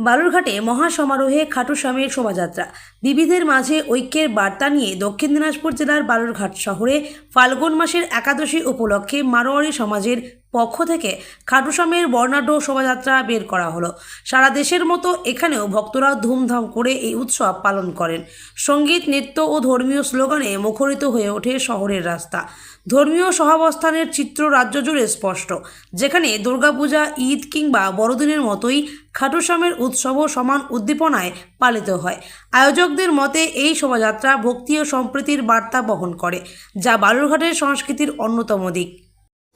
বালুরঘাটে মহাসমারোহে খাটু স্বামীর শোভাযাত্রা। বিবিধের মাঝে ঐক্যের বার্তা নিয়ে দক্ষিণ দিনাজপুর জেলার বালুরঘাট শহরে ফাল্গুন মাসের একাদশী উপলক্ষে মারোয়ারি সমাজের পক্ষ থেকে খাটুস্বামীর বর্ণাঢ্য শোভাযাত্রা বের করা হলো। সারা দেশের মতো এখানেও ভক্তরা ধুমধাম করে এই উৎসব পালন করেন। সংগীত, নৃত্য ও ধর্মীয় স্লোগানে মুখরিত হয়ে ওঠে শহরের রাস্তা। ধর্মীয় সহাবস্থানের চিত্র রাজ্য জুড়ে স্পষ্ট। যেখানে দুর্গাপূজা, ঈদ কিংবা বড়দিনের মতোই খাটুস্বামীর উৎসবও সমান উদ্দীপনায় পালিত হয়। আয়োজকদের মতে এই শোভাযাত্রা ভক্তি ও সম্প্রীতির বার্তা বহন করে, যা বালুরঘাটের সংস্কৃতির অন্যতম দিক।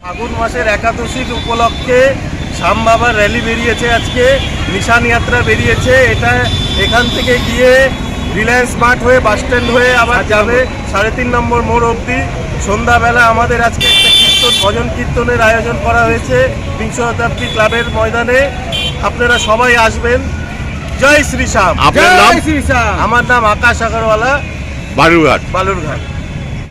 ফাগুন মাসের একাদশীর উপলক্ষে শ্যাম বাবার র্যালি বেরিয়েছে আজকে, নিশান যাত্রা বেরিয়েছে। এটা এখান থেকে গিয়ে রিলায়েন্স মার্ট হয়ে বাস স্ট্যান্ড হয়ে আবার যাবে। সাড়ে তিন নম্বর মোড় অবধি। সন্ধ্যাবেলা আমাদের আজকে একটা কীর্তন ভজন কীর্তনের আয়োজন করা হয়েছে বিংশ শতাব্দী ক্লাবের ময়দানে। আপনারা সবাই আসবেন। জয় শ্রী শ্যাম। আপনার নাম? জয় শ্রী শ্যাম। আমার নাম আকাশ আগরওয়ালা। বালুরঘাট। বালুরঘাট।